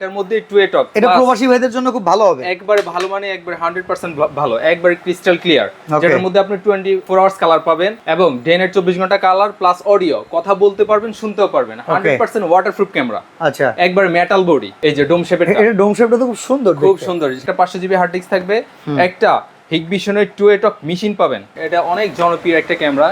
এটার মধ্যে টু এ এটা প্রবাসী ভাইদের জন্য খুব ভালো হবে। একবারে ভালো মানে একবারে হান্ড্রেড পার্সেন্ট ভালো একবারে ক্রিস্টাল ক্লিয়ার যেটার মধ্যে আপনি টোয়েন্টি ফোর আওয়ার্স কালার পাবেন এবং ডেনের নাইট চব্বিশ ঘণ্টা কালার প্লাস অডিও কথা বলতে পারবেন শুনতেও পারবেন। Hundred percent waterproof camera আচ্ছা। একবার মেটাল বডি এই যে ডোম শেপের এটা ডোম শেপটা তো খুব সুন্দর খুব সুন্দর এটা পাঁচশো জিবি হার্ড ডিস্ক থাকবে। একটা হিগবিশনের টু এটক মেশিন পাবেন। এটা অনেক জনপ্রিয় একটা ক্যামেরা।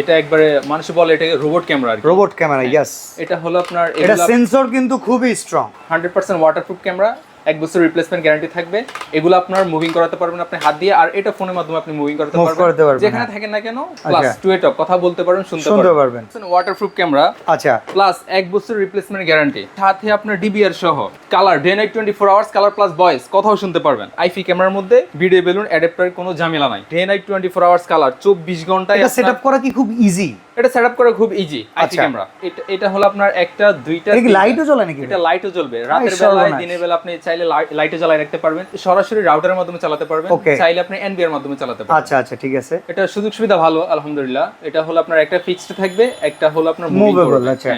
এটা একবারে মানুষ বলে এটা robot camera robot camera yes এটা হলো আপনার এটা সেন্সর কিন্তু খুবই strong hundred percent waterproof camera এক বছর রিপ্লেসমেন্ট গ্যারান্টি থাকবে। এগুলো আপনার মুভিং করাতে পারবেন আপনি হাত দিয়ে আর এটা ফোনের মাধ্যমে আপনি মুভিং করাতে পারবেন। যেখানে হ্যাঁ। থাকেন না কেন প্লাস। টু এটক কথা বলতে পারবেন শুনতে পারবেন। ওয়াটারপ্রুফ ক্যামেরা আচ্ছা। প্লাস এক বছর রিপ্লেসমেন্ট গ্যারান্টি সাথে আপনার ডিবিআর সহ colour day night twenty four hours colour plus voice কথাও শুনতে পারবেন। আইফি ক্যামেরার মধ্যে ভিডিও বেলুন অ্যাডাপ্টারের কোনো ঝামেলা নাই। Day night twenty four hours colour চব্বিশ ঘন্টায় এটা আপনার- সেটআপ করা কি খুব ইজি এটা সেট আপ করা খুব ইজি আচ্ছা। ক্যামেরা এটা এটা হলো আপনার একটা দুইটা। লাইটও জ্বলে নাকি এটা লাইটও জ্বলবে। রাতের। বেলায় দিনের বেলা আপনি চাইলে লাইটে জ্বালায় রাখতে পারবেন। সরাসরি রাউটারের মাধ্যমে চালাতে পারবেন। চাইলে আপনি এনবিআর মাধ্যমে চালাতে পারবেন। আচ্ছা আচ্ছা ঠিক আছে। এটা সুযোগ সুবিধা ভালো আলহামদুলিল্লাহ। এটা হলো আপনার একটা ফিক্সড থাকবে একটা হলো আপনার Movable, আচ্ছা।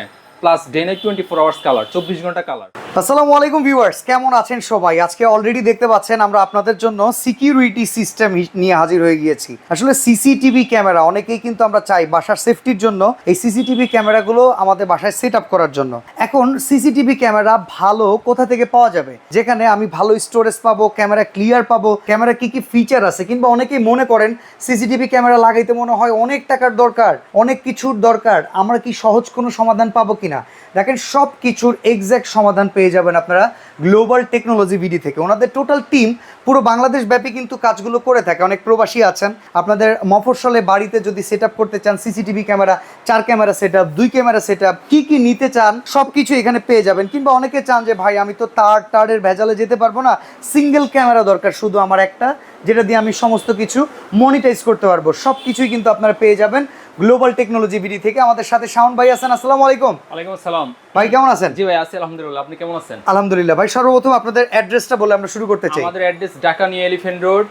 Plus day night twenty four hours colour চব্বিশ ঘণ্টা কালার আসসালামু আলাইকুম ভিউয়ার্স, কেমন আছেন সবাই? আজকে অলরেডি দেখতে পাচ্ছেন আমরা আপনাদের জন্য সিকিউরিটি সিস্টেম নিয়ে হাজির হয়ে গিয়েছি। আসলে সিসিটিভি ক্যামেরা অনেকেই কিন্তু আমরা চাই বাসার সেফটির জন্য এই সিসিটিভি ক্যামেরাগুলো আমাদের বাসায় সেট আপ করার জন্য। এখন সিসিটিভি ক্যামেরা ভালো কোথা থেকে পাওয়া যাবে? যেখানে আমি ভালো স্টোরেজ পাবো ক্যামেরা ক্লিয়ার পাবো ক্যামেরা কি কি ফিচার আছে? কিংবা অনেকেই মনে করেন সিসিটিভি ক্যামেরা লাগাইতে মনে হয় অনেক টাকার দরকার, অনেক কিছুর দরকার, আমরা কি সহজ কোনো সমাধান পাবো কিনা? দেখেন সব কিছুর এক্স্যাক্ট সমাধান পেয়ে যাবেন আপনারা গ্লোবাল টেকনোলজি ভিডি থেকে। ওনাদের টোটাল টিম পুরো বাংলাদেশ ব্যাপী কিন্তু কাজগুলো করে থাকে। অনেক প্রবাসী আছেন। আপনাদের মফস্বলে বাড়িতে যদি সেট করতে চান সিসিটিভি ক্যামেরা চার ক্যামেরা সেট দুই ক্যামেরা সেট কি কি নিতে চান সব কিছু এখানে পেয়ে যাবেন। কিংবা অনেকে চান যে, ভাই, আমি তো তার টারের ভেজালে যেতে পারব না। সিঙ্গেল ক্যামেরা দরকার শুধু আমার একটা, যেটা দিয়ে আমি সমস্ত কিছু মনিটাইজ করতে পারব। সব কিছুই কিন্তু আপনারা পেয়ে যাবেন। গ্লোবাল টেকনোলজি বিডি থেকে আমাদের সাথে শাওন ভাই আছেন আসসালামু আলাইকুম। ওয়ালাইকুম আসসালাম। ভাই কেমন আছেন? জি ভাই আছি আলহামদুলিল্লাহ আপনি কেমন আছেন? আলহামদুলিল্লাহ ভাই সর্বপ্রথম আপনাদের অ্যাড্রেসটা বলে আমরা শুরু করতে চাই। আমাদের address Dhaka New Elephant Road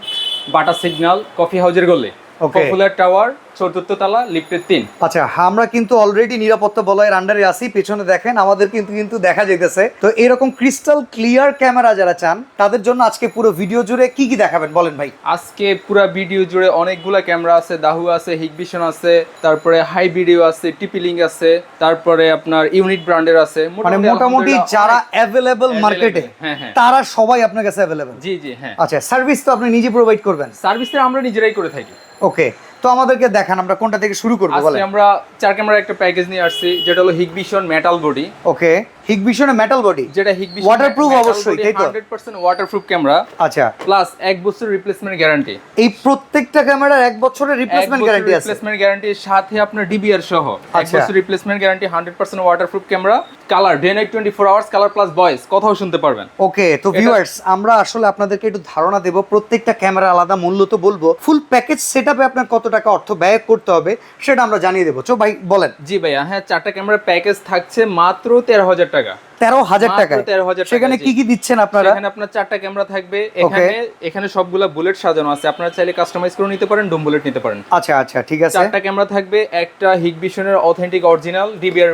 Bata signal coffee হাউজের গলে. পপুলার টাওয়ার চতুর্থ তলা লিফটের তিন। আচ্ছা আমরা কিন্তু অলরেডি নিরাপত্তা বলয়ের আন্ডারে আছি। পেছনে দেখেন আমাদের কিন্তু কিন্তু দেখা যেতেছে তো এরকম ক্রিস্টাল ক্লিয়ার ক্যামেরা যারা চান তাদের জন্য আজকে পুরো ভিডিও জুড়ে কি কি দেখাবেন বলেন ভাই? আজকে পুরা ভিডিও জুড়ে অনেকগুলা ক্যামেরা আছে। দাহু আছে হিগভিশন আছে তারপরে হাই ভিডিও আছে টিপিলিং আছে তারপরে আপনার ইউনিট ব্র্যান্ডের আছে। মানে মোটামুটি যারা অ্যাভেলেবল মার্কেটে হ্যাঁ তারা সবাই আপনার কাছে অ্যাভেলেবল জি জি হ্যাঁ। আচ্ছা সার্ভিস তো আপনি নিজে প্রোভাইড করবেন। সার্ভিসটা আমরা নিজেরাই করে থাকি। ওকে তো আমাদেরকে দেখান আমরা কোনটা থেকে শুরু করব আজকে আমরা চার ক্যামেরার একটা প্যাকেজ নিয়ে আসছি যেটা হলো হিগভিশন মেটাল বডি ওকে হিগভিশনে মেটাল বডি যেটা হিগভিশন Waterproof অবশ্যই, তাই তো? 100% ওয়াটারপ্রুফ ক্যামেরা আচ্ছা। প্লাস এক বছর রিপ্লেসমেন্ট গ্যারান্টি এই প্রত্যেকটা ক্যামেরার এক বছরের রিপ্লেসমেন্ট গ্যারান্টি আছে। রিপ্লেসমেন্ট গ্যারান্টির সাথে আপনার ডিবিআর সহ। এক। বছর replacement guarantee 100% waterproof camera colour day night 24 hours colour plus voice কথাও শুনতে পারবেন। ওকে তো ভিউয়ার্স আমরা আসলে আপনাদেরকে একটু ধারণা দেব প্রত্যেকটা ক্যামেরা আলাদা মূল্য তো বলব। ফুল প্যাকেজ সেটআপে আপনার কত টাকা অর্থ ব্যয় করতে হবে সেটা আমরা জানিয়ে দেবো। চো ভাই, বলেন। জি ভাইয়া হ্যাঁ চারটা ক্যামেরা প্যাকেজ থাকছে মাত্র তেরো হাজার টাকা। তেরো হাজার টাকা 13,000 টাকা, সেখানে কি কি দিচ্ছেন আপনারা? এখানে আপনার চারটা ক্যামেরা থাকবে। এখানে এখানে সবগুলা বুলেট সাজানো আছে। আপনারা চাইলে কাস্টমাইজ করে নিতে পারেন ডোম বুলেট নিতে পারেন। আচ্ছা আচ্ছা ঠিক আছে। চারটা ক্যামেরা থাকবে একটা হিগভিশনের authentic original DVR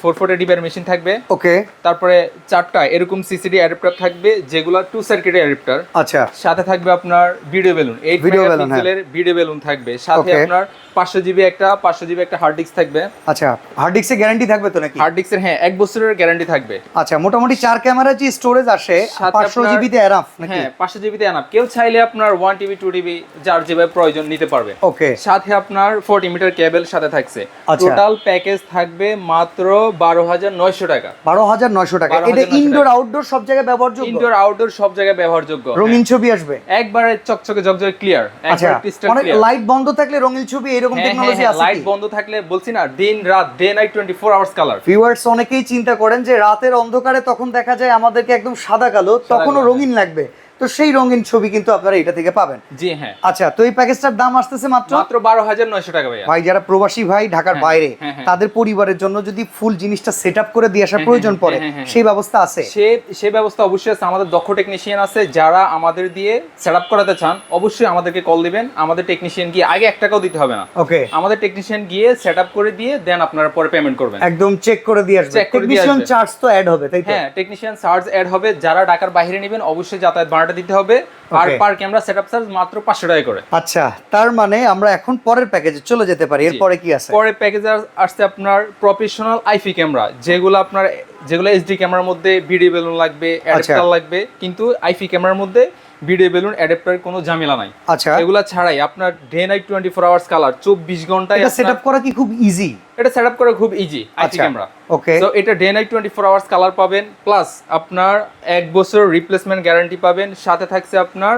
four four DVR machine থাকবে। ওকে। তারপরে চারটা এরকম সিসিডি অ্যাডাপ্টার থাকবে যেগুলো টু সার্কিটের অ্যাডাপ্টার আচ্ছা। সাথে থাকবে আপনার video balun eight Video balloon, মেগাপিক্সেলের ভিডিও বেলুন থাকবে। সাথে আপনার পাঁচশো জিবি একটা পাঁচশো জিবি একটা হার্ড ডিস্ক থাকবে। আচ্ছা হার্ড ডিস্কে গ্যারান্টি থাকবে তো নাকি? হার্ড ডিস্কের হ্যাঁ এক বছরের গ্যারান্টি থাকবে। আচ্ছা মোটামুটি চার ক্যামেরা যে স্টোরেজ আসে পাঁচশো জিবিতে নাকি? হ্যাঁ পাঁচশো জিবিতে আনাপ কেউ চাইলে আপনার ওয়ান টিবি টু টিবি যার যেভাবে প্রয়োজন নিতে পারবে। ওকে সাথে আপনার ফোরটি মিটার কেবল সাথে থাকছে। আচ্ছা। টোটাল প্যাকেজ থাকবে মাত্র বারো হাজার নয়শো টাকা। বারো হাজার নয়শো টাকা। এটা ইনডোর আউটডোর সব জায়গায় ব্যবহারযোগ্য? ইনডোর আউটডোর সব জায়গায় ব্যবহারযোগ্য। রঙিন ছবি আসবে? একবারে চকচকে জকজকে ক্লিয়ার আচ্ছা অনেক ক্লিয়ার লাইট বন্ধ থাকলে রঙিন ছবি এরকম টেকনোলজি আছে লাইট বন্ধ থাকলে বলছি না দিন রাত day night twenty four hours colour viewers অনেকেই চিন্তা করেন যে রাতের অন্ধকারে তখন দেখা যায় আমাদেরকে একদম সাদা কালো তখনও রঙিন লাগবে। তো সেই রঙিন ছবি কিন্তু আপনারা এটা থেকে পাবেন। জি হ্যাঁ। আচ্ছা তো এই প্যাকেজটার দাম আসতেছে মাত্র? মাত্র বারো হাজার নয়শো টাকা ভাইয়া। ভাই যারা প্রবাসী ভাই ঢাকার হ্যাঁ, বাইরে হ্যাঁ, হ্যাঁ। তাদের পরিবারের জন্য যদি ফুল জিনিসটা সেট আপ করে দিয়ে আসার হ্যাঁ, প্রয়োজন হ্যাঁ, পড়ে হ্যাঁ, হ্যাঁ, সেই ব্যবস্থা আছে? সে সে ব্যবস্থা অবশ্যই আছে। আমাদের দক্ষ টেকনিশিয়ান আছে। যারা আমাদের দিয়ে সেট আপ করাতে চান অবশ্যই আমাদেরকে কল দিবেন। আমাদের টেকনিশিয়ান গিয়ে আগে এক টাকাও দিতে হবে না। ওকে আমাদের টেকনিশিয়ান গিয়ে সেট আপ করে দিয়ে দেন আপনারা পরে পেমেন্ট করবেন। একদম চেক করে দিয়ে আসবে। টেকনিশিয়ান চার্জ তো অ্যাড হবে তাই তো? হ্যাঁ টেকনিশিয়ান চার্জ অ্যাড হবে। যারা ঢাকার বাইরে নেবেন অবশ্যই যাতায়াত ভাড়াটা দিতে হবে। আর পার ক্যামেরা সেটআপ চার্জ মাত্র পাঁচশো টাকা করে। আচ্ছা তার মানে আমরা এখন পরের প্যাকেজে চলে যেতে পারি। এরপরে কি আছে? পরের প্যাকেজে আসছে আপনার প্রফেশনাল আইফি ক্যামেরা যেগুলো আপনার যেগুলো এইচডি ক্যামেরার মধ্যে ভিডিও বেলুন লাগবে অ্যাডাপ্টার লাগবে কিন্তু আইফি ক্যামেরার মধ্যে ভিডিও বেলুন অ্যাডাপ্টারের কোনো ঝামেলা নাই। আচ্ছা। এগুলা ছাড়াই আপনার day night twenty four hours colour চব্বিশ ঘন্টায় এটা সেট আপ করা কি খুব ইজি এটা সেট আপ করা খুব ইজি আচ্ছা ক্যামেরা ওকে তো এটা day night twenty four hours colour পাবেন প্লাস আপনার এক বছর রিপ্লেসমেন্ট গ্যারান্টি পাবেন সাথে থাকছে আপনার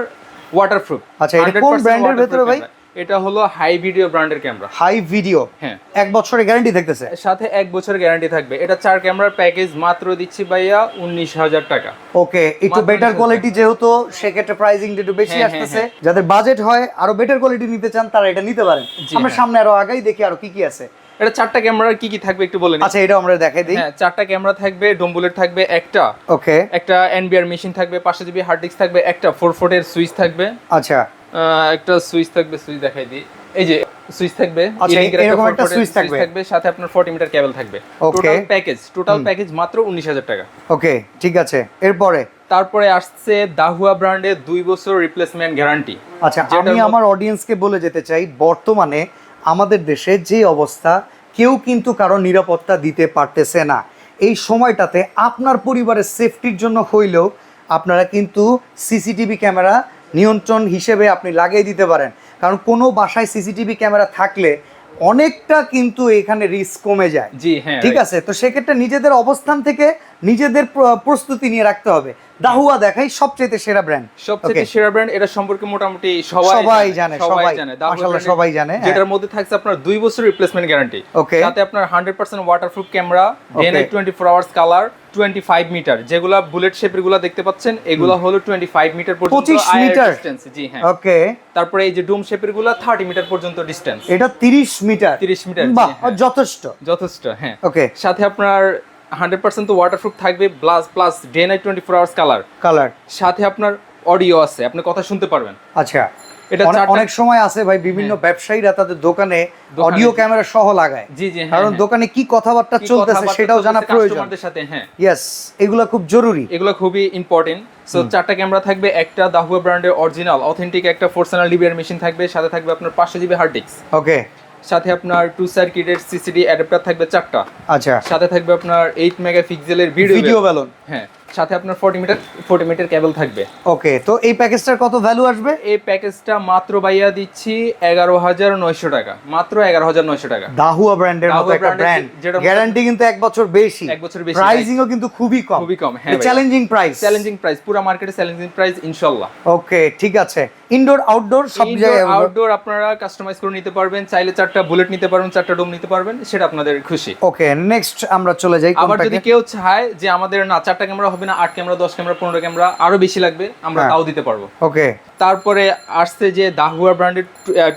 ওয়াটারপ্রুফ আচ্ছা, এটা কোন ব্র্যান্ডের ভেতরে ভাই? এটা হলো হাই ভিডিও ব্র্যান্ডের ক্যামেরা হাই ভিডিও হ্যাঁ। এক বছরের গ্যারান্টি দেখতেছে সাথে এক বছরের গ্যারান্টি থাকবে। এটা চার ক্যামেরার প্যাকেজ মাত্র দিচ্ছি ভাইয়া উনিশ হাজার টাকা। ওকে একটু বেটার কোয়ালিটি যেহেতু সেক্ষেত্রে প্রাইসিং একটু বেশি হ্যাঁ, হ্যাঁ, আসতেছে। যাদের বাজেট হয় আরও বেটার কোয়ালিটি নিতে চান তারা এটা নিতে পারেন। আমরা হ্যাঁ। সামনে আরও আগেই দেখি আরও কি কি আছে। এটা চারটা ক্যামেরার কি কি থাকবে একটু বলে নিই। আচ্ছা এটা আমরা দেখাই দিই। হ্যাঁ চারটা ক্যামেরা থাকবে ডোমবুলেট থাকবে একটা। ওকে একটা এনবিআর মেশিন থাকবে পাঁচশো জিবি হার্ড ডিস্ক থাকবে একটা। ফোর ফোর্টের সুইচ থাকবে। আচ্ছা। একটা সুইচ থাকবে সুইচ দেখাই দিই। এই যে সুইচ থাকবে আচ্ছা, এর এরকম একটা সুইচ থাকবে। থাকবে সাথে আপনার 40 মিটার কেবল থাকবে. টোটাল প্যাকেজ টোটাল প্যাকেজ মাত্র 19000 টাকা। ওকে ঠিক আছে। এরপরে? তারপরে আসছে দাহুয়া ব্র্যান্ডের দুই বছর রিপ্লেসমেন্ট গ্যারান্টি আচ্ছা আমি আমার অডিয়েন্সকে বলে যেতে চাই বর্তমানে আমাদের দেশে যে অবস্থা কেউ কিন্তু কারও নিরাপত্তা দিতে পারতেছে না। এই সময়টাতে আপনার পরিবারের সেফটির জন্য হইলেও আপনারা কিন্তু সিসিটিভি ক্যামেরা নিয়ন্ত্রণ হিসেবে আপনি লাগিয়ে দিতে পারেন। কারণ কোনো বাসায় সিসিটিভি ক্যামেরা থাকলে অনেকটা কিন্তু এখানে রিস্ক কমে যায়। জি হ্যাঁ ঠিক আছে? তো সেক্ষেত্রে নিজেদের অবস্থান থেকে নিজেদের প্রস্তুতি নিয়ে রাখতে হবে। দাহুয়া দেখাই সবচেয়ে সেরা ব্র্যান্ড সবচেয়ে সেরা ব্র্যান্ড এটা সম্পর্কে মোটামুটি সবাই সবাই জানে, সবাই। জানে মাশাআল্লাহ, সবাই জানে, হ্যাঁ। যেটার মধ্যে থাকছে আপনার দুই বছর রিপ্লেসমেন্ট গ্যারান্টি. সাথে আপনার 100% waterproof camera day Okay. 24 hours colour 25 metre যেগুলা বুলেট শেপেরগুলা দেখতে পাচ্ছেন এগুলা হলো 25 মিটার পর্যন্ত 25 মিটার? জি হ্যাঁ ওকে তারপরে এই যে ডুম শেপেরগুলা 30 মিটার পর্যন্ত ডিসটেন্স এটা 30 মিটার 30 মিটার। যথেষ্ট যথেষ্ট হ্যাঁ ওকে সাথে আপনার 100% তো ওয়াটারপ্রুফ থাকবে plus plus day night 24 hours colour colour সাথে আপনার অডিও আছে আপনি কথা শুনতে পারবেন। আচ্ছা এটা অনেক- সময় আছে ভাই বিভিন্ন ব্যবসায়ীরা তাদের দোকানে অডিও ক্যামেরা সহ লাগায়। জি জি হ্যাঁ, কারণ হ্যাঁ। দোকানে কি কথাবার্তা চলতেছে সেটাও জানা প্রয়োজন। সাথে হ্যাঁ। ইয়েস এগুলো খুব জরুরি। এগুলো খুবই ইম্পর্টেন্ট সো চারটা ক্যামেরা থাকবে একটা দাহুয়া ব্র্যান্ডের অরিজিনাল অথেন্টিক একটা ফোরসানাল ডিবিআর মেশিন থাকবে সাথে থাকবে আপনার পাঁচশো জিবি হার্ড ডিস্ক ওকে সাথে আপনার টু সার্কিটের সিসিডি অ্যাডাপ্টার থাকবে চারটা। আচ্ছা। সাথে থাকবে আপনার এইট মেগা পিক্সেলের ভিডিও ভিডিও ব্যালন হ্যাঁ। সাথে আপনার forty metre forty metre cable থাকবে। ওকে তো এই প্যাকেজটার কত ভ্যালু আসবে? এই প্যাকেজটা মাত্র বাইয়া দিচ্ছি এগারো হাজার নয়শো টাকা। মাত্র এগারো হাজার নয়শো টাকা। দাহুয়া ব্র্যান্ডের মতো একটা ব্র্যান্ড গ্যারান্টি কিন্তু এক বছর বেশি। এক বছর বেশি, প্রাইসিংও কিন্তু খুবই কম। খুবই কম, হ্যাঁ চ্যালেঞ্জিং প্রাইস চ্যালেঞ্জিং প্রাইস পুরো মার্কেটে চ্যালেঞ্জিং প্রাইস ইনশাল্লাহ। ওকে ঠিক আছে। ইনডোর আউটডোর সব জায়গায় আউটডোর আপনারা কাস্টমাইজ করে নিতে পারবেন। চাইলে চারটা বুলেট নিতে পারবেন চারটা ডোম নিতে পারবেন সেটা আপনাদের খুশি। ওকে নেক্সট আমরা চলে যাই আবার যদি কেউ চায় যে আমাদের না চারটা ক্যামেরা হবে না আট ক্যামেরা দশ ক্যামেরা পনেরো ক্যামেরা আরও বেশি লাগবে আমরা হ্যাঁ। তাও দিতে পারব। ওকে। তারপরে আসছে যে দাহুয়া ব্র্যান্ডের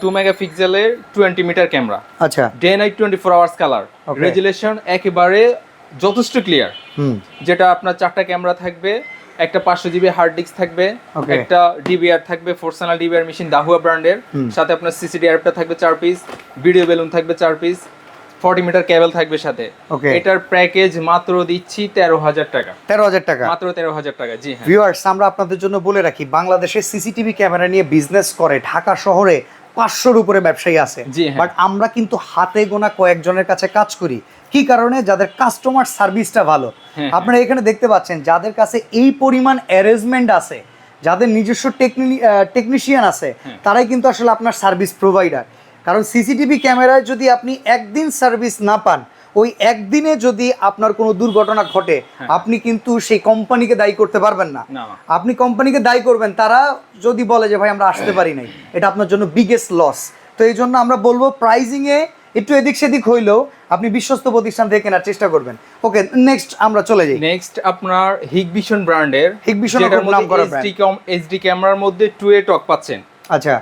টু মেগা পিক্সেলের টোয়েন্টি মিটার ক্যামেরা আচ্ছা। Day night twenty four hours colour resolution একেবারে যথেষ্ট ক্লিয়ার হুম। যেটা আপনার চারটা ক্যামেরা থাকবে একটা পাঁচশো জিবি হার্ড ডিস্ক থাকবে. একটা ডিবিআর থাকবে ফোরসানাল ডিবিআর মেশিন দাহুয়া ব্র্যান্ডের সাথে আপনার সিসিডি অ্যাপটা থাকবে চার পিস ভিডিও বেলুন থাকবে চার পিস ফর্টি মিটার কেবল থাকবে সাথে। এটার প্যাকেজ মাত্র দিচ্ছি তেরো হাজার টাকা। তেরো হাজার টাকা। মাত্র তেরো হাজার টাকা জি হ্যাঁ। ভিউয়ার্স আমরা আপনাদের জন্য বলে রাখি বাংলাদেশে সিসিটিভি ক্যামেরা নিয়ে বিজনেস করে ঢাকা শহরে পাঁচশোর উপরে ব্যবসায়ী আছে। জি, হ্যাঁ। বাট আমরা কিন্তু হাতে গোনা কয়েকজনের কাছে কাজ করি। কি কারণে? যাদের কাস্টমার সার্ভিসটা ভালো। হ্যাঁ, আপনারা এখানে দেখতে পাচ্ছেন যাদের কাছে এই পরিমাণ অ্যারেঞ্জমেন্ট আছে যাদের নিজস্ব টেকনিশিয়ান আছে হ্যাঁ। তারাই কিন্তু আসলে আপনার সার্ভিস প্রোভাইডার কারণ সিসিটিভি ক্যামেরায় যদি আপনি একদিন সার্ভিস না পান ওই একদিনে যদি আপনার কোনো দুর্ঘটনা ঘটে আপনি কিন্তু সেই কোম্পানিকে দায়ী করতে পারবেন না। আপনি কোম্পানিকে দায়ী করবেন তারা যদি বলে যে ভাই আমরা আসতে পারি নাই এটা আপনার জন্য বিগেস্ট লস তো এই জন্য আমরা বলব প্রাইজিংয়ে একটু এদিক সেদিক হইলেও আপনি বিশ্বস্ত প্রতিষ্ঠান থেকে কেনার চেষ্টা করবেন। ওকে নেক্সট আমরা চলে যাই। নেক্সট আপনার হিগবিশন ব্র্যান্ডের খুব নামকরা মধ্যে এইচডি এইচডি ক্যামেরার মধ্যে টু এ টক পাচ্ছেন। আচ্ছা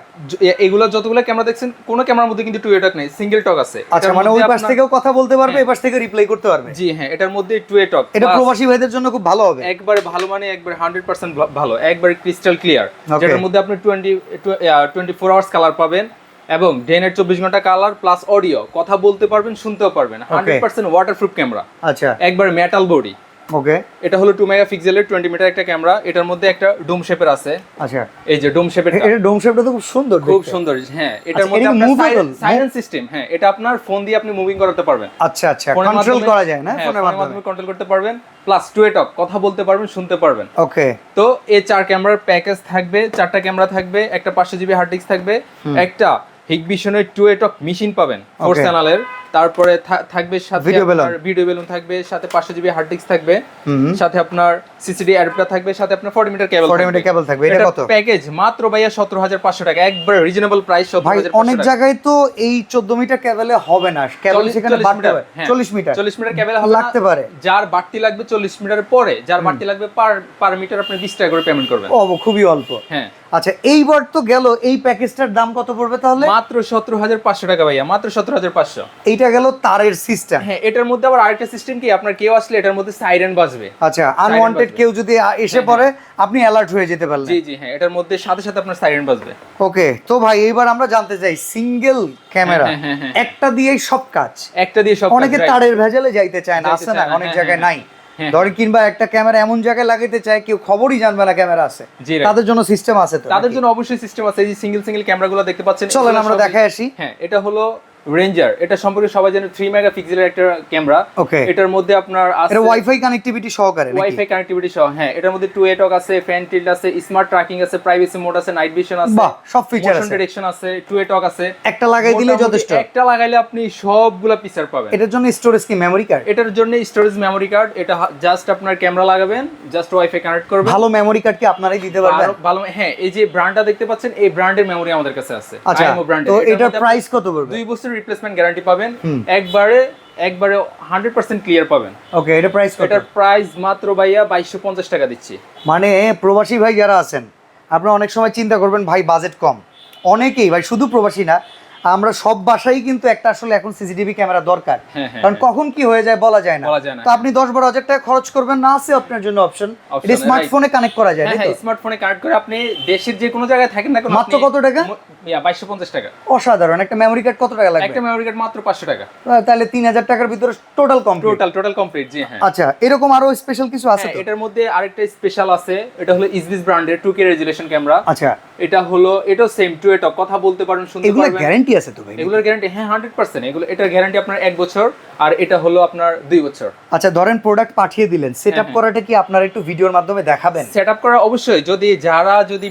এগুলো যতগুলো ক্যামেরা দেখছেন কোন ক্যামেরার মধ্যে কিন্তু টু এ টক নেই সিঙ্গেল টক আছে। আচ্ছা মানে ওই পাশ থেকেও কথা বলতে পারবে হ্যাঁ। এই পাশ থেকে রিপ্লাই করতে পারবে। জি হ্যাঁ এটার মধ্যে টু টক এটা প্রবাসী ভাইদের জন্য খুব ভালো হবে। একবারে ভালো মানে একবারে হান্ড্রেড পার্সেন্ট ভালো একবারে ক্রিস্টাল ক্লিয়ার যেটার মধ্যে আপনি twenty twenty four hours colour পাবেন এবং ডেনের চব্বিশ ঘণ্টা কালার প্লাস অডিও কথা বলতে পারবেন শুনতেও পারবেন। হান্ড্রেড পার্সেন্ট ওয়াটারপ্রুফ ক্যামেরা আচ্ছা। একবার মেটাল বডি ওকে এটা হলো টু মেগা পিক্সেলের টোয়েন্টি মিটার একটা ক্যামেরা এটার মধ্যে একটা ডোম শেপের আছে। আচ্ছা। এই যে ডোম শেপের এটা ডোম শেপটা তো খুব সুন্দর খুব সুন্দর হ্যাঁ। এটার আচ্ছা, মধ্যে এটা কি movable? সাইলেন্ট সিস্টেম হ্যাঁ। এটা আপনার ফোন দিয়ে আপনি মুভিং করাতে পারবেন। আচ্ছা আচ্ছা। কন্ট্রোল করা যায় না হ্যাঁ, ফোনের ফোনের মাধ্যমে? কন্ট্রোল করতে পারবেন। প্লাস টু টক কথা বলতে পারবেন শুনতে পারবেন। ওকে তো এই চার ক্যামেরার প্যাকেজ থাকবে চারটা ক্যামেরা থাকবে একটা পাঁচশো জিবি হার্ড ডিস্ক থাকবে একটা হিগবিশনের টু টক মেশিন পাবেন। ফোর চ্যানেলের তারপরে থাকবে সাথে ভিডিও বেলুন থাকবে সাথে পাঁচশো জিবি হার্ড ডিস্ক থাকবে সাথে আপনার সিসিডি অ্যাডাপ্টার থাকবে সাথে আপনার forty metre cable 40 metre cable থাকবে এটা কত? প্যাকেজ মাত্র ভাইয়া সতেরো হাজার পাঁচশো টাকা একবার রিজনেবল প্রাইস সতেরো ভাই হাজার অনেক জায়গায় তো এই 14 মিটার কেবলে হবে না। কেবল সেখানে বাড়তে পারে। 40 মিটার হ্যাঁ। চল্লিশ মিটার কেবল লাগতে পারে। যার বাড়তি লাগবে চল্লিশ মিটারের পরে যার বাড়তি লাগবে পার পার মিটার আপনি বিশ টাকা করে পেমেন্ট করবেন। ও খুবই অল্প। হ্যাঁ। আচ্ছা এইবার তো গেল এই প্যাকেজটার দাম কত পড়বে তাহলে? মাত্র সতেরো হাজার পাঁচশো টাকা ভাইয়া মাত্র সতেরো হাজার পাঁচশো। এইটা গেল তারের সিস্টেম হ্যাঁ এটার মধ্যে আবার আরেকটা সিস্টেম কি? আপনার কেউ আসলে এটার মধ্যে সাইরেন বাজবে। আচ্ছা আনওয়ান্টেড। কেউ যদি এসে পড়ে আপনি অ্যালার্ট হয়ে যেতে পারলেন। জি জি হ্যাঁ এটার মধ্যে সাথে সাথে আপনার সাইরেন বাজবে। ওকে তো ভাই এইবার আমরা জানতে চাই সিঙ্গেল ক্যামেরা হ্যাঁ, হ্যাঁ, হ্যাঁ। একটা দিয়েই সব কাজ। একটা দিয়ে সব অনেকে তারের ভেজালে যাইতে চায় না আছে না? অনেক হ্যাঁ, জায়গায় হ্যাঁ, নাই। হ্যাঁ। ধরেন কিংবা একটা ক্যামেরা এমন জায়গায় লাগাইতে চায় কেউ খবরই জানবে না ক্যামেরা আছে। তাদের জন্য সিস্টেম আছে তো তাদের জন্য অবশ্যই সিস্টেম আছে। এই সিঙ্গেল সিঙ্গেল ক্যামেরাগুলো দেখতে পাচ্ছেন চলেন আমরা দেখায় আসি। হ্যাঁ এটা হলো রেঞ্জার এটা সম্পর্কে সবাই জানে থ্রি মেগা পিক্সেলের একটা ক্যামেরা Okay. এটার মধ্যে আপনার আছে এটা ওয়াইফাই কানেক্টিভিটি সহকারে নাকি? ওয়াইফাই কানেক্টিভিটি সহ হ্যাঁ এটার মধ্যে টু এটক আছে ফ্যান টিল্ড আছে স্মার্ট ট্র্যাকিং আছে প্রাইভেসি মোড আছে নাইট ভিশন আছে বাহ, সব মোশন আছে। ডিরেকশন আছে টু এটক আছে। একটা লাগাই দিলে যথেষ্ট। একটা লাগাইলে আপনি সবগুলা ফিচার পাবেন। এটার জন্য স্টোরেজ কি মেমরি কার্ড এটার জন্য স্টোরেজ মেমরি কার্ড এটা জাস্ট আপনার ক্যামেরা লাগাবেন জাস্ট ওয়াইফাই কানেক্ট করবেন। ভালো মেমরি কার্ড কি আপনারাই দিতে পারবেন? ভালো হ্যাঁ এই যে ব্র্যান্ডটা দেখতে পাচ্ছেন এই ব্র্যান্ডের মেমরি আমাদের কাছে আছে আচ্ছা তো এটার প্রাইস কত পড়বে? দুই বছর রিপ্লেসমেন্ট গ্যারান্টি পাবেন। একবারে একবারে হান্ড্রেড পার্সেন্ট ক্লিয়ার পাবেন। ওকে এটা প্রাইস এটার প্রাইস মাত্র ভাইয়া বাইশশো পঞ্চাশ টাকা দিচ্ছি। মানে প্রবাসী ভাই যারা আছেন আপনারা অনেক সময় চিন্তা করবেন ভাই বাজেট কম। অনেকেই ভাই শুধু প্রবাসী না আমরা সব বাসায় কিন্তু একটা আসলে এখন সিসিটিভি ক্যামেরা দরকার। হ্যাঁ, হ্যাঁ, কারণ কখন কি হয়ে যায় বলা যায় না। তো আপনি দশ বারো হাজার টাকা খরচ করবেন না আছে আপনার জন্য অপশন এটা স্মার্টফোনে কানেক্ট করা যায় হ্যাঁ হ্যাঁ? স্মার্টফোনে কানেক্ট করে আপনি দেশের যে কোনো জায়গায় থাকেন না কেন মাত্র কত টাকা? বাইশশো পঞ্চাশ টাকা। অসাধারণ। একটা মেমরি কার্ড কত টাকা লাগবে? একটা মেমরি কার্ড মাত্র পাঁচশো টাকা। তাহলে তিন হাজার টাকার ভিতরে total complete total total complete জি হ্যাঁ। আচ্ছা এরকম আরও স্পেশাল কিছু আছে হ্যাঁ, এটার মধ্যে আরেকটা স্পেশাল আছে এটা হলো ইসবিস ব্র্যান্ডের টু কে রেজুলেশন ক্যামেরা আচ্ছা। এটা হলো এটাও সেম টু এটা কথা বলতে পারেন শুনতে পারবেন। গ্যারান্টি আছে তো ভাই? এগুলোর গ্যারান্টি হ্যাঁ হান্ড্রেড পার্সেন্ট এগুলো এটার গ্যারান্টি আপনার এক বছর আর এটা হলো আপনার দুই বছর। আচ্ছা ধরেন প্রোডাক্ট পাঠিয়ে দিলেন সেট হ্যাঁ, আপ করাটা কি আপনারা একটু ভিডিওর মাধ্যমে দেখাবেন? সেট আপ করা অবশ্যই যদি যারা যদি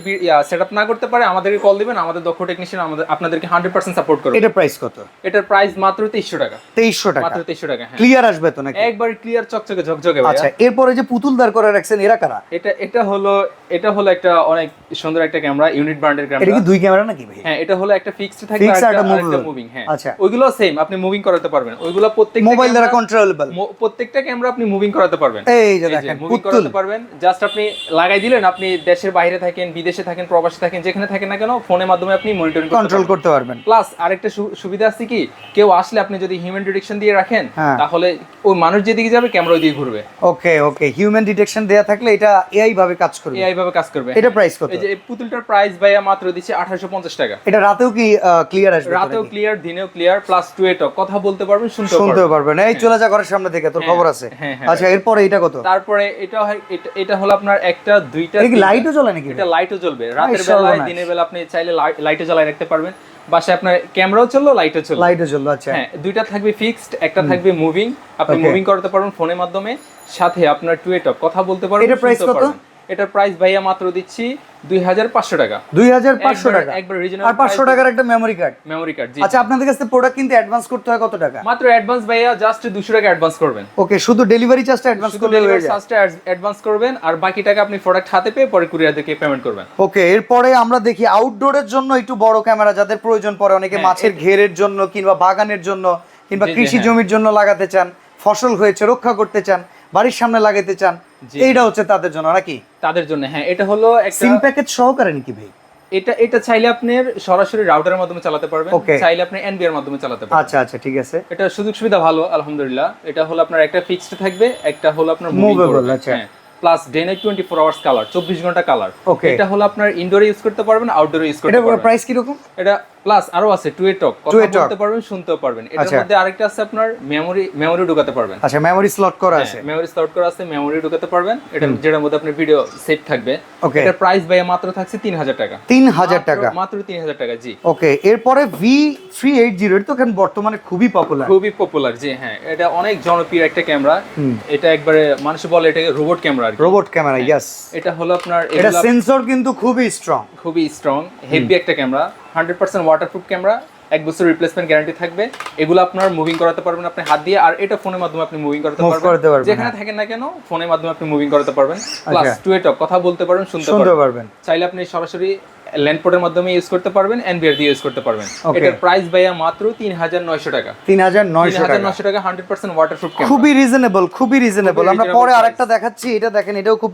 সেট আপ না করতে পারে আমাদেরকে কল দিবেন আমাদের দক্ষ টেকনিশিয়ান আমাদের আপনাদেরকে হান্ড্রেড পার্সেন্ট সাপোর্ট করবে। এটা প্রাইস কত? এটার প্রাইস মাত্র তেইশশো টাকা। তেইশশো টাকা। মাত্র তেইশশো টাকা হ্যাঁ। ক্লিয়ার আসবে তো নাকি? একবার ক্লিয়ার চকচকে ঝকঝকে আচ্ছা এরপরে যে পুতুল দাঁড় করে রাখছেন এরা কারা? এটা এটা হলো এটা হলো একটা অনেক সুন্দর একটা ক্যামেরা ইউনিট ব্র্যান্ডের ক্যামেরা এটা কি দুই ক্যামেরা নাকি ভাই? হ্যাঁ এটা হলো একটা ফিক্সড থাকবে একটা মুভিং হ্যাঁ। আচ্ছা। ওইগুলো সেম আপনি মুভিং করাতে পারবেন। ওইগুলো প্রত্যেকটা মোবাইল দ্বারা কন্ট্রোলেবল প্রত্যেকটা ক্যামেরা আপনি মুভিং করাতে পারবেন। এই যে দেখেন মুভিং করাতে পারবেন। জাস্ট আপনি লাগাই দিলেন আপনি দেশের বাইরে থাকেন বিদেশে থাকেন প্রবাসে থাকেন যেখানে থাকেন না কেন ফোনের মাধ্যমে আপনি মনিটরিং কন্ট্রোল করতে পারবেন। প্লাস আরেকটা সুবিধা আছে কি? কেউ আসলে আপনি যদি হিউম্যান ডিটেকশন দিয়ে রাখেন হ্যাঁ। তাহলে ওই মানুষ যেদিকে যাবে ক্যামেরা ওইদিকে ঘুরবে। ওকে ওকে হিউম্যান ডিটেকশন দেয়া থাকলে এটা এআই ভাবে কাজ করবে। এআই ভাবে কাজ করবে এটা প্রাইস কত? এই যে পুতুলটার প্রাইস ভাইয়া মাত্র দিচ্ছে আঠারোশো পঞ্চাশ টাকা। এটা রাতেও কি ক্লিয়ার আসবে রাতেও ক্লিয়ার দিনেও ক্লিয়ার প্লাস টু এটক কথা বলতে পারবেন শুনতে শুনতেও পারবেন। এই চলে যা ঘরের সামনে থেকে তোর হ্যাঁ, খবর আছে। হ্যাঁ, হ্যাঁ। আচ্ছা এরপরে এটা কত? তারপরে এটা হয়- এটা- এটা হলো আপনার একটা দুইটা লাইটও জ্বলে নাকি? এটা লাইটও জ্বলবে। রাতের। বেলায় দিনের বেলা আপনি চাইলে লাইটও জ্বালায় রাখতে পারবেন। বাসায় আপনার ক্যামেরাও চলল লাইটও চলল লাইটও জ্বললো আচ্ছা। হ্যাঁ দুইটা থাকবে ফিক্সড একটা থাকবে মুভিং আপনি মুভিং করতে পারবেন ফোনের মাধ্যমে। সাথে আপনার টু এটক কথা বলতে পারবেন price শুনতেও কত? এটার প্রাইস ভাইয়া মাত্র দিচ্ছি দুই হাজার পাঁচশো টাকা। দুই হাজার পাঁচশো টাকা। একবার original আর পাঁচশো টাকার একটা মেমোরি কার্ড মেমোরি কার্ড আচ্ছা আপনাদের কাছে প্রোডাক্ট কিনতে অ্যাডভান্স করতে হয় কত টাকা? মাত্র অ্যাডভান্স ভাইয়া জাস্ট দুশো টাকা অ্যাডভান্স করবেন। ওকে শুধু ডেলিভারি চার্জটা অ্যাডভান্স করলে ডেলিভারি চার্জটা অ্যাডভান্স করবেন আর বাকি টাকা আপনি প্রোডাক্ট হাতে পেয়ে পরে কুরিয়ারদেরকে পেমেন্ট করবেন। ওকে এরপরে আমরা দেখি আউটডোরের জন্য একটু বড় ক্যামেরা যাদের প্রয়োজন পড়ে অনেকে হ্যাঁ, মাছের ঘেরের জন্য কিংবা বাগানের জন্য কিংবা কৃষি হ্যাঁ। জমির জন্য লাগাতে চান ফসল হয়েছে রক্ষা করতে চান বাড়ির সামনে লাগাতে চান। এইটা হচ্ছে তাদের জন্য নাকি? তাদের জন্য হ্যাঁ এটা হলো একটা সিম প্যাকেজ সহকারে নাকি ভাই? এটা এটা চাইলে আপনি সরাসরি রাউটারের মাধ্যমে চালাতে পারবেন চাইলে আপনি এনবি এর মাধ্যমে চালাতে পারবেন। আচ্ছা আচ্ছা ঠিক আছে। এটা সুযোগ সুবিধা ভালো আলহামদুলিল্লাহ। এটা হলো আপনার একটা ফিক্সড থাকবে একটা হলো আপনার Movable, আচ্ছা। Plus day night twenty four hours colour চব্বিশ ঘণ্টা কালার. এটা হলো আপনার ইনডোরে ইউজ করতে পারবেন আউটডোরে ইউজ করতে পারবেন। এটা প্রাইস কীরকম? এটা প্লাস আরও আছে টু এ টক কথা বলতে পারবেন শুনতেও পারবেন। এটার আচ্ছা। মধ্যে আরেকটা আছে আপনার মেমোরি মেমোরি ঢুকাতে পারবেন। আচ্ছা মেমোরি স্লট করা আছে। মেমোরি স্লট করা আছে মেমোরি ঢুকাতে পারবেন। এটা যেটার মধ্যে আপনার ভিডিও সেভ থাকবে. এটার প্রাইস ভাইয়া মাত্র থাকছে তিন হাজার টাকা। তিন হাজার মাত্র- টাকা। মাত্র তিন হাজার টাকা জি। ওকে এরপরে ভি থ্রি এইট জিরো এটা তো এখন বর্তমানে খুবই পপুলার খুবই পপুলার জি হ্যাঁ। এটা অনেক জনপ্রিয় একটা ক্যামেরা এটা একবারে মানুষ বলে এটাকে রোবট ক্যামেরা আর রোবট ক্যামেরা ইয়াস এটা হলো আপনার এটা সেন্সর কিন্তু খুবই স্ট্রং খুবই স্ট্রং হেভি একটা camera hundred percent waterproof camera এক বছর রিপ্লেসমেন্ট গ্যারান্টি থাকবে। এগুলো আপনার মুভিং করাতে পারবেন আপনি হাত দিয়ে আর এটা ফোনের মাধ্যমে আপনি মুভিং করাতে পারবেন। যেখানে হ্যাঁ। থাকেন না কেন ফোনের মাধ্যমে আপনি মুভিং করাতে পারবেন। প্লাস। টু এটক কথা বলতে পারবেন শুনতে পারবেন। চাইলে আপনি সরাসরি ল্যান্ডপোর্টের মাধ্যমে ইউজ করতে পারবেন এনবিআর দিয়ে ইউজ করতে পারবেন। এটার প্রাইস ভাইয়া মাত্র তিন হাজার নয়শো টাকা। তিন হাজার নয়শো টাকা। নয়শো টাকা হান্ড্রেড পার্সেন্ট ওয়াটারপ্রুফ খুবই রিজনেবল খুবই রিজনেবল আমরা পরে আরেকটা দেখাচ্ছি এটা দেখেন এটাও খুব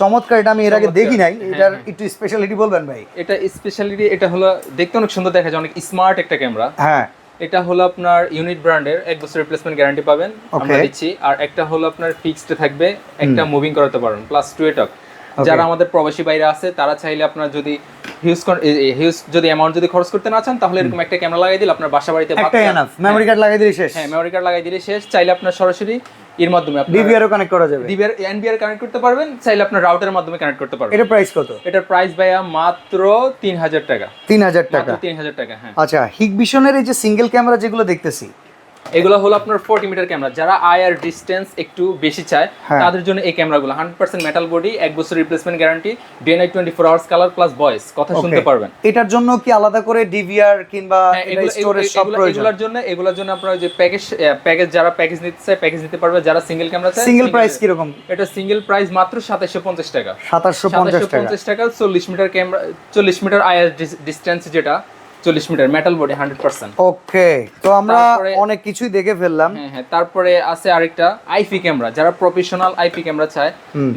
চমৎকার এটা আমি এর আগে দেখি নাই। হ্যাঁ, এটার হ্যাঁ। একটু স্পেশালিটি বলবেন ভাই? এটা স্পেশালিটি এটা হলো দেখতে অনেক সুন্দর দেখা যায় অনেক স্মার্ট একটা ক্যামেরা হ্যাঁ। এটা হলো আপনার ইউনিট ব্র্যান্ডের এক বছর রিপ্লেসমেন্ট গ্যারান্টি পাবেন আমরা দিচ্ছি। আর একটা হলো আপনার ফিক্সড থাকবে একটা মুভিং করাতে পারবেন প্লাস টু এটক যারা আমাদের প্রবাসী বাইরে আছে তারা চাইলে আপনার যদি হিউজ হিউজ যদি অ্যামাউন্ট যদি খরচ করতে না চান তাহলে এরকম একটা ক্যামেরা লাগাই দিলে আপনার বাসা বাড়িতে মেমোরি কার্ড লাগাই দিলে শেষ। হ্যাঁ মেমোরি কার্ড লাগাই দিলে শেষ। চাইলে আপনার সরাসরি এর মাধ্যমে আপনি ডিভিআরও কানেক্ট করা যাবে। ডিভিআর এনবিআর কানেক্ট করতে পারবেন চাইলে আপনার রাউটারের মাধ্যমে কানেক্ট করতে পারবেন। এটা প্রাইস কত? এটার প্রাইস ভাইয়া মাত্র তিন হাজার টাকা। তিন হাজার টাকা। তিন হাজার টাকা হ্যাঁ। আচ্ছা হিগবিশনের এই যে সিঙ্গেল ক্যামেরা যেগুলো দেখতেছি এগুলো হলো আপনার ফোর্টি মিটার ক্যামেরা যারা আইআর ডিস্টেন্স একটু বেশি চায় হ্যাঁ। তাদের জন্য এই ক্যামেরাগুলো হান্ড্রেড পার্সেন্ট মেটাল বডি এক বছর replacement guarantee day night twenty four hours colour plus voice কথা শুনতে পারবেন। এটার জন্য কি আলাদা করে ডিভিআর কিংবা হ্যাঁ, এটা স্টোরেজ সব প্রয়োজন? এগুলোর জন্য এগুলোর জন্য আপনার যে প্যাকেজ প্যাকেজ যারা প্যাকেজ নিতে চায় প্যাকেজ নিতে পারবে। যারা সিঙ্গেল ক্যামেরা চায় সিঙ্গেল প্রাইস কীরকম? এটা সিঙ্গেল প্রাইস মাত্র সাতাশশো পঞ্চাশ টাকা। সাতাশশো পঞ্চাশ সাতাশশো টাকা পঞ্চাশ টাকা চল্লিশ মিটার ক্যামেরা চল্লিশ মিটার আইআর ডিস্টেন্স যেটা চল্লিশ metre metal body hundred percent okay তো আমরা অনেক কিছুই দেখে ফেললাম। হ্যাঁ হ্যাঁ তারপরে আছে আরেকটা আইপি ক্যামেরা যারা প্রফেশনাল আইপি ক্যামেরা চায়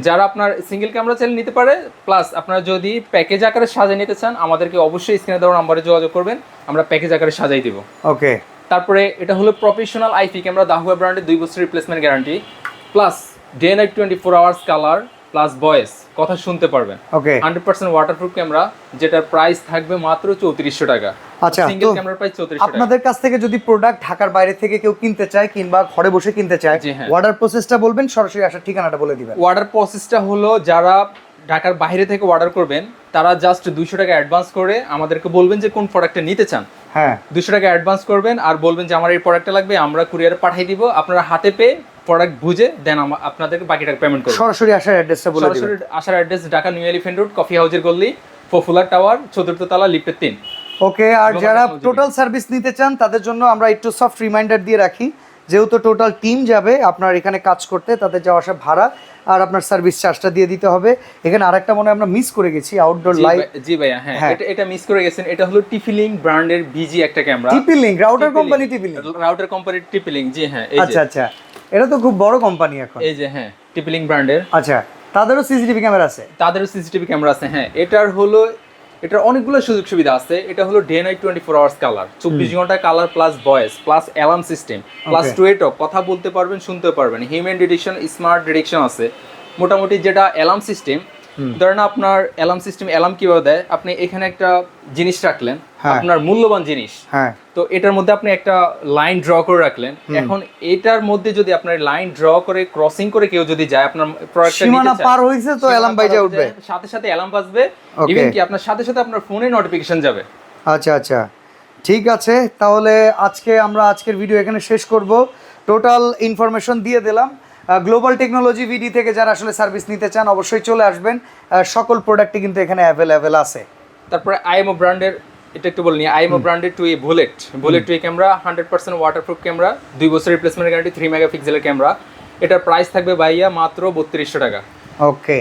যারা আপনার সিঙ্গেল ক্যামেরা চাইলে নিতে পারে প্লাস আপনারা যদি প্যাকেজ আকারে সাজিয়ে নিতে চান আমাদেরকে অবশ্যই স্ক্রিনে দেওয়ার নাম্বারে যোগাযোগ করবেন আমরা প্যাকেজ আকারে সাজাই দিব। ওকে। তারপরে এটা হলো প্রফেশনাল আইপি ক্যামেরা দাহুয়া ব্র্যান্ডের দুই বছর replacement guarantee plus day night twenty four hours colour plus voice কথা শুনতে পারবেন। Okay hundred percent waterproof camera যেটার প্রাইস থাকবে মাত্র চৌত্রিশশো টাকা। আচ্ছা, সিঙ্গেল তো ক্যামেরার প্রাইস চৌত্রিশশো টাকা। আপনাদের কাছ থেকে যদি প্রোডাক্ট ঢাকার বাইরে থেকে কেউ কিনতে চায় কিংবা ঘরে বসে কিনতে চায় জি, হ্যাঁ। অর্ডার প্রসেসটা বলবেন সরাসরি আসার ঠিকানাটা বলে দিবেন। অর্ডার প্রসেসটা হলো যারা ঢাকার বাইরে থেকে অর্ডার করবেন তারা জাস্ট দুইশো টাকা অ্যাডভান্স করে আমাদেরকে বলবেন যে কোন প্রোডাক্টটা নিতে চান। হ্যাঁ। দুশো টাকা অ্যাডভান্স করবেন আর বলবেন যে আমার এই প্রোডাক্টটা লাগবে আমরা কুরিয়ারে পাঠিয়ে দিব। আপনারা হাতে পেয়ে প্রোডাক্ট বুঝে দেন আপনাদেরকে বাকি টাকা পেমেন্ট করবেন সরাসরি আসার অ্যাড্রেসটা বলে সরাসরি আসার address Dhaka new elephant road coffee হাউসের গল্লি পপুলার টাওয়ার চতুর্থ তলা লিফটের তিন। ওকে আর যারা টোটাল সার্ভিস নিতে চান তাদের জন্য আমরা একটু সফট রিমাইন্ডার দিয়ে রাখি। যেহেতু টোটাল টিম যাবে আপনার এখানে কাজ করতে তাদের যাওয়া আসা ভাড়া আর আপনার সার্ভিস চার্জটা দিয়ে দিতে হবে। এখানে আরেকটা মনে আমরা মিস করে গেছি আউটডোর ভাই- জি ভাইয়া হ্যাঁ হ্যাঁ। এটা এটা মিস করে গেছেন। এটা হলো টিফিলিং ব্র্যান্ডের বিজি একটা camera link router company TP Link router কোম্পানির টিপিলিং জি হ্যাঁ আচ্ছা আচ্ছা। এটা তো খুব বড় কোম্পানি এখন। এই যে হ্যাঁ টিপিলিং ব্র্যান্ডের আচ্ছা তাদেরও সিসিটিভি ক্যামেরা আছে? তাদেরও সিসিটিভি ক্যামেরা আছে হ্যাঁ। এটার হলো এটার অনেকগুলো সুযোগ সুবিধা আছে। এটা হলো day night twenty four hours colour চব্বিশ ঘণ্টা colour plus voice plus alarm system plus. Two way talk কথা বলতে পারবেন শুনতে পারবেন। হিউম্যান ডিটেকশন স্মার্ট ডিটেকশন আছে। মোটামুটি যেটা অ্যালার্ম সিস্টেম ধরেন আপনার অ্যালার্ম সিস্টেম অ্যালার্ম কীভাবে দেয়? আপনি এখানে একটা জিনিস রাখলেন। আপনার মূল্যবান জিনিস। হ্যাঁ। তো এটার মধ্যে আপনি একটা লাইন ড্র করে রাখলেন। এখন এটার মধ্যে যদি আপনার লাইন ড্র করে ক্রসিং করে কেউ যদি যায় আপনার প্রোডাক্টটা সীমানা পার হয়েছে তো অ্যালার্ম বাইজা উঠবে। সাথে সাথে অ্যালার্ম বাজবে. ইভেন কি আপনার সাথে সাথে আপনার ফোনে নোটিফিকেশন যাবে। আচ্ছা আচ্ছা। ঠিক আছে তাহলে আজকে আমরা আজকের ভিডিও এখানে শেষ করব। টোটাল ইনফরমেশন দিয়ে দিলাম। গ্লোবাল টেকনোলজি ভিডি থেকে যারা আসলে সার্ভিস নিতে চান অবশ্যই চলে আসবেন। সকল প্রোডাক্টই কিন্তু এখানে অ্যাভেলেবেল আছে। তারপরে আইএমও ব্র্যান্ডের এটা একটু বলিনি আইএমও ব্র্যান্ডের two A bullet bullet two A camera hundred percent waterproof camera দুই বছর রিপ্লেসমেন্ট গ্যারান্টি থ্রি মেগাপিক্সেলের ক্যামেরা এটার প্রাইস থাকবে ভাইয়া মাত্র বত্রিশশো টাকা। ওকে